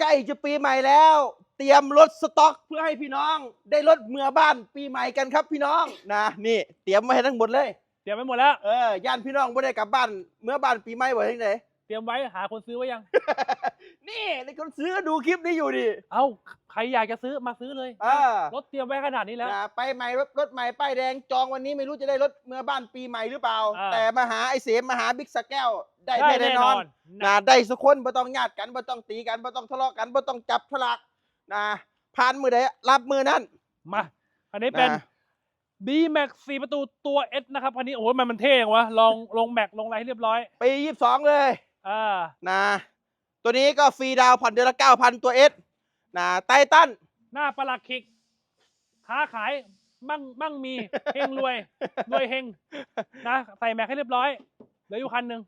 ใกล้จะปีใหม่แล้ว เตรียมรถสต็อกเพื่อให้พี่น้อง ได้รถเมื่อบ้านปีใหม่กันครับพี่น้องนะนี่เตรียมไว้ให้ทั้งหมดเลย เตรียมไว้หมดแล้ว เออย่านพี่น้องไม่ได้กลับบ้านเมื่อบ้านปีใหม่บ่ที่ไหนเตรียมไว้หาคนซื้อไว้ยัง นี่ในคนซื้อดูคลิปนี้อยู่ดิเอ้าใครอยากจะซื้อมาซื้อเลยอ่ารถเตรียมไว้ขนาดนี้แล้ว นะไปใหม่รถรถใหม่ป้ายแดงจองวันนี้ไม่รู้จะได้รถเมื่อบ้านปีใหม่หรือเปล่า อ่า แต่มาหาไอเสมมาหาบิ๊กสแก้วได้ได้แน่แน่นนออนนนะนะได้สักคนบ่ต้องญาติกันบ่ต้องตีกันบ่ต้องทะเลาะกันบ่ต้องจับฉลากนะผ่านมือใดรับมือนั้น มาอันนี้เป็น นะ B Max 4 ประตูตัว S นะครับคันนี้โอ้โหมันมันเท่ยังวะลองลงแม็กลงอะไรให้เรียบร้อยปียี่สิบสองเลยอ่านะ ตัวนี้ก็ฟรีดาวน์ผ่อนเดือนละเก้าพันตัวเอสนะไททันหน้าประหลักคิก ค้าขายมั่งมั่งมี เฮงรวย รวยเฮงนะใส่แม็กให้เรียบร้อยเหลืออยู่คันหนึ่ง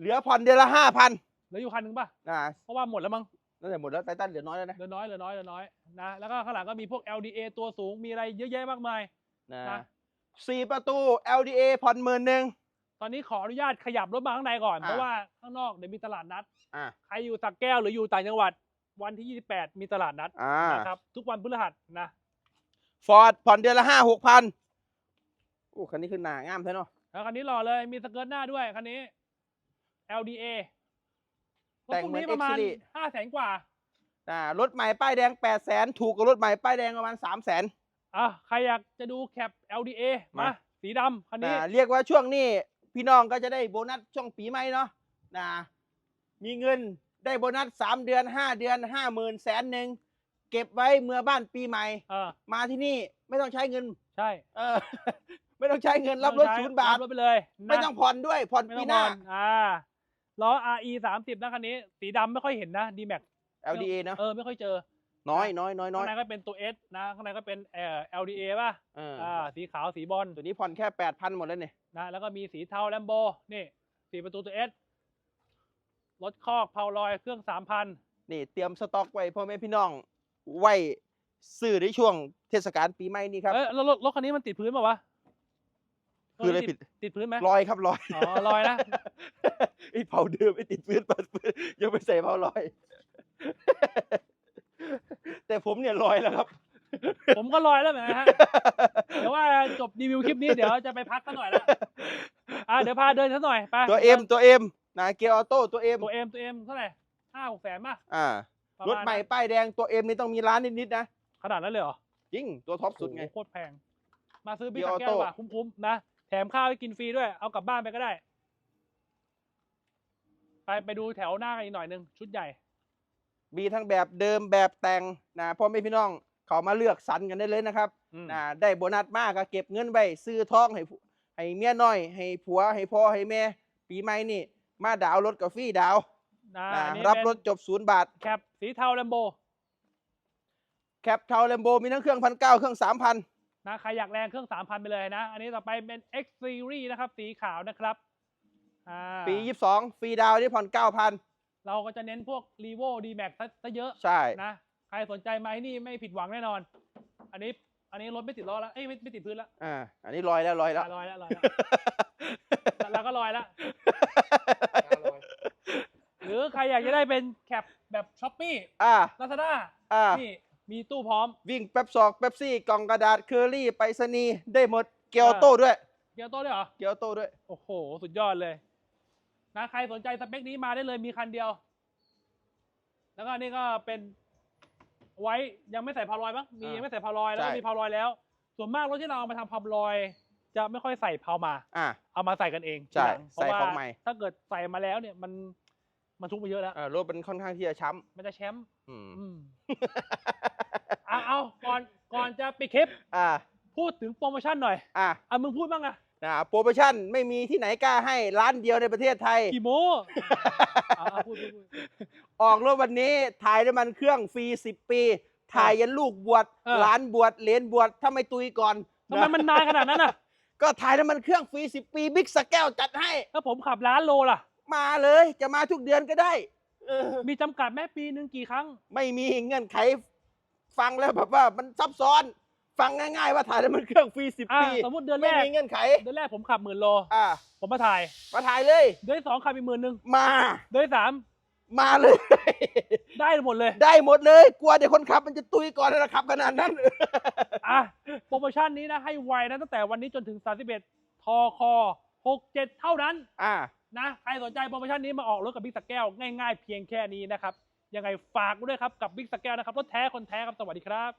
เหลือผ่อนเดือนละห้าพันเหลืออยู่คันหนึ่งป่ะนะเพราะว่าหมดแล้วมั้งนั่นแหละหมดแล้วไททันเหลือน้อยแล้วนะเหลือน้อยเหลือน้อยเหลือน้อยนะแล้วก็ข้างหลังก็มีพวก LDA ตัวสูงมีอะไรเยอะแยะมากมายนะนะสี่ประตู LDA ผ่อนหมื่นหนึ่ง ตอนนี้ขออนุญาตขยับรถมาข้างในก่อนอ่าเพราะว่าข้างนอกเดี๋ยวมีตลาดนัด อ่าใครอยู่สักแก้วหรืออยู่ต่างจังหวัด วันที่ 28 มีตลาดนัดอ่า นะครับทุกวันพฤหัสนะฟอร์ดผ่อนเดือนละห้าหกพันโอ้คันนี้คือหนางามใช่เนาะ แล้วคันนี้หล่อเลยมีสเกิร์ตหน้าด้วยคันนี้ LDA รถแต่งพวกเหมือนนี้ประมาณ X-Series ห้าแสนกว่าอ่ารถใหม่ป้ายแดงแปดแสนถูกกว่ารถใหม่ป้ายแดงประมาณสามแสน อะใครอยากจะดูแคป LDA มา มา สีดำคันนี้นะเรียกว่าช่วงนี้ พี่น้องก็จะได้โบนัสช่วงปีใหม่เนาะนะมีเงินได้โบนัสสามเดือนห้าเดือนห้าหมื่นแสนหนึ่งเก็บไว้เมื่อบ้านปีใหม่ เออ มาที่นี่ไม่ต้องใช้เงิน ใช่เออ ไม่ต้องใช้เงินรับรถไม่ศูต้อนงย์ใช้บาทรับรถไปเลยนะไม่ต้องผ่อนด้วยผ่อนไม่ปีต้องหน้า ผ่อนอ่าล้อ RE 30นะคันนี้ สีดำไม่ค่อยเห็นนะ D Max LDA เนาะเออไม่ค่อยเจอ น้อยน้อยน้อยน้อข้ายงในก็เป็นตัว S นะ ข้างในก็เป็นเอ่อ LDA ป่ะเอออ่าสีขาวสีบอลตัวนี้ผ่อนแค่แปดพันหมดแล้วเนี่ย นะแล้วก็มีสีเทาแลมโบนี่สีประตูตัว S รถคอกเพาลอยเครื่อง3,000นี่เตรียมสต็อกไว้พ่อแม่พี่น้องไว้ซื้อในช่วงเทศกาลปีใหม่นี้ครับเอ้ยแล้วรถรถคันนี้มันติดพื้นเปล่าวะคืออะไรติผิดติดพื้นไหมลอยครับลอยอ๋อลอยนะไอ้เผาเดิมไอ้ติดพื้นเปิดพื้นยังไม่ใส่เผาลอย แต่ผมเนี่ยลอยแล้วครับ ผมก็ลอยแล้วเหมือนกันฮะเดี๋ยวว่าจบรีวิวคลิปนี้เดี๋ยวจะไปพักสักหน่อยละอะเดี๋ยวพาเดินสักหน่อยไปตัวเอ็มตัวเอ็มนะเกียร์ออโต้ตัวเอ็มตัวเอ็มตัวเอ็มเท่าไหร่ห้าหกแสนป่ะอ่าประรมาถณใหม่ป้ายแดงตัวเอ็มนี่ต้องมีร้านนิดๆนะขนาดนั้นเลยเหรอจริงตัวท็อปสุดไงโอ้โหโคตรแพง มาซื้อบิ๊ก Gear แก้ว Auto ว่ะคุ้มๆนะแถมข้าวให้กินฟรีด้วย เอากลับบ้านไปก็ได้ ไปไปดูแถวหน้ากันอีกหน่อยหนึง ชุดใหญ่ มีทั้งแบบเดิมแบบแต่งนะพ่อแม่พี่น้อง เขามาเลือกสรรกันได้เลยนะครับอืมนะได้โบนัสมากก็เก็บเงินไว้ซื้อทองให้ผู้ให้เมียน้อย ให้ผัวให้พ่อให้แม่ ปีใหม่นี่ มาดาวน์รถกับฟรีดาวน์นะนะอันนี้รับเป็นรถจบศูนย์บาทแคปสีเทาแลมโบแคปเทาเลมโบมีทั้งเครื่องพันเก้าเครื่องสามพันนะใครอยากแรงเครื่อง3,000ไปเลยนะ อันนี้ต่อไปเป็น X Series นะครับ สีขาวนะครับอ่าปียี่สิบสองฟรีดาวน์ที่ผ่อนเก้าพันเราก็จะเน้นพวก r e v o D Max ซะซะเยอะใช่นะ ใครสนใจมาที่นี่ไม่ผิดหวังแน่นอน อันนี้อันนี้รถไม่ติดล้อแล้วเอ้ยไม่ไม่ติดพื้นแล้วอ่า อันนี้ลอยแล้วลอยแล้วอะลอยแล้วลอยแล้วแล้วก็ลอยแล้วหรือใครอยากจะได้เป็นแคปแบบช้อปปี้อ่าลาซาด้าอ่านี่มีตู้พร้อม วิ่งแป๊บซอกแป๊บซี่กล่องกระดาษเคอรี่ไปรษณีย์ได้หมดเกียวโต้ด้วย เกียวโต้ด้วยเหรอ เกียวโต้ด้วย โอ้โห สุดยอดเลย นะใครสนใจสเปคนี้มาได้เลยมีคันเดียว แล้วก็อันนี่ก็เป็น ไว้ยังไม่ใส่พาวลอยมั้งมีอ่ายัยังไม่ใส่พาวลอยแล้วก็ใช่มีพาวลอยแล้ว ส่วนมากรถที่เราเอามาทำพาวลอย จะไม่ค่อยใส่พาวมาอ่าเอามาใส่กันเองใช่ทีหลัเพราะใส่ว่าของใหม่ถ้าเกิดใส่มาแล้วเนี่ยมันมันทุกไปเยอะแล้วอ่ารถมันค่อนข้างที่จะช้มันจะแชมป์ำอืมอืมเอาเอาก่อนก่อนจะปิดคลิปอ่าพูดถึงโปรโมชั่นหน่อยอ่าอะมึงพูดบ้างอะ นะโปรโมชั่นไม่มีที่ไหนกล้าให้ร้านเดียวในประเทศไทย กี่โมอะอะพูดพูดพูดออกรถวันนี้ถ่ายน้ำมันเครื่องฟรี 10 ปี ถ่ายยันลูกบวชเออ หลานบวชเหลนบวชถ้าไม่ตุยก่อนทำไมมันนานขนาดนั้นอะ ก็ถ่ายน้ำมันเครื่องฟรี 10 ปีบิ๊กสแก้วจัดให้ถ้าผมขับล้านโลล่ะ มาเลย จะมาทุกเดือนก็ได้เออมีจำกัดแม่ปีหนึ่งกี่ครั้ง ไม่มีเงื่อนไขฟังแล้วแบบว่ามันซับซ้อน ฟังง่ายๆว่าถ่ายน้ำมันเครื่องฟรีสิบอะปีสมมติเดือนไม่แรกมีเงื่อนไขเดือนแรกผมขับหมื่นโล อ่าผมมาถ่าย มาถ่ายเลย เดือนที่สองขับอีกหมื่นหนึ่งมา เดือนที่สามมาเลย ได้หมดเลย ได้หมดเลย กลัวเดี๋ยวคนขับมันจะตุยก่อนนะครับขนาดนั้น อะ โปรโมชั่นนี้นะให้ไวนะตั้งแต่วันนี้จนถึง 31ทอคอ67 เท่านั้นอ่า นะใครสนใจโปรโมชั่นนี้มาออกรถกับบิ๊กสแก้วง่ายๆเพียงแค่นี้นะครับ ยังไงฝากด้วยครับกับบิ๊กสแก้วนะครับรถแท้คนแท้ครับสวัสดีครับ